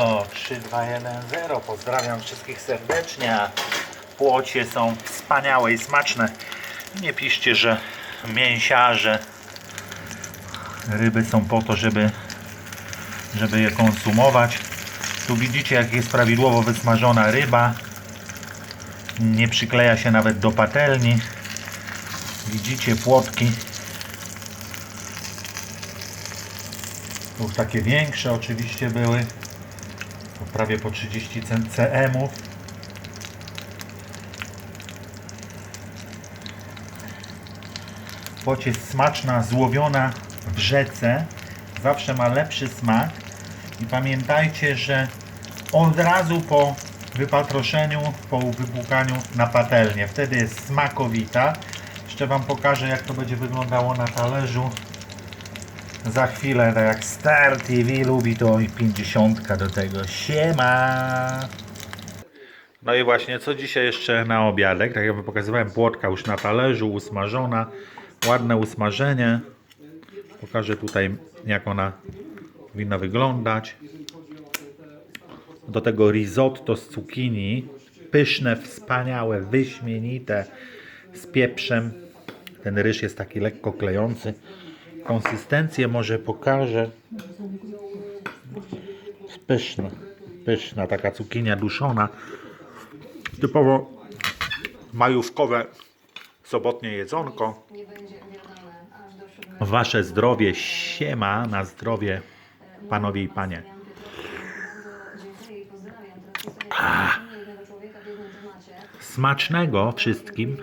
O, 3, 2, 1, 0. Pozdrawiam wszystkich serdecznie. Płocie są wspaniałe i smaczne. Nie piszcie, że mięsiarze. Ryby są po to, żeby, żeby je konsumować. Tu widzicie, jak jest prawidłowo wysmażona ryba. Nie przykleja się nawet do patelni. Widzicie płotki. Już takie większe oczywiście były. Prawie po 30 cm. Płoć jest smaczna, złowiona w rzece. Zawsze ma lepszy smak. I pamiętajcie, że od razu po wypatroszeniu, po wypłukaniu na patelnię. Wtedy jest smakowita. Jeszcze Wam pokażę, jak to będzie wyglądało na talerzu. Za chwilę, tak jak Star TV lubi to i 50 do tego. Siema! No i właśnie, co dzisiaj jeszcze na obiadek? Tak jak pokazywałem, płotka już na talerzu, usmażona. Ładne usmażenie. Pokażę tutaj, jak ona powinna wyglądać. Do tego risotto z cukinii. Pyszne, wspaniałe, wyśmienite. Z pieprzem. Ten ryż jest taki lekko klejący. Konsystencję może pokażę. Pyszna, pyszna, taka cukinia duszona. Typowo majówkowe sobotnie jedzonko. Wasze zdrowie siema na zdrowie panowie i panie. Temacie. Smacznego wszystkim.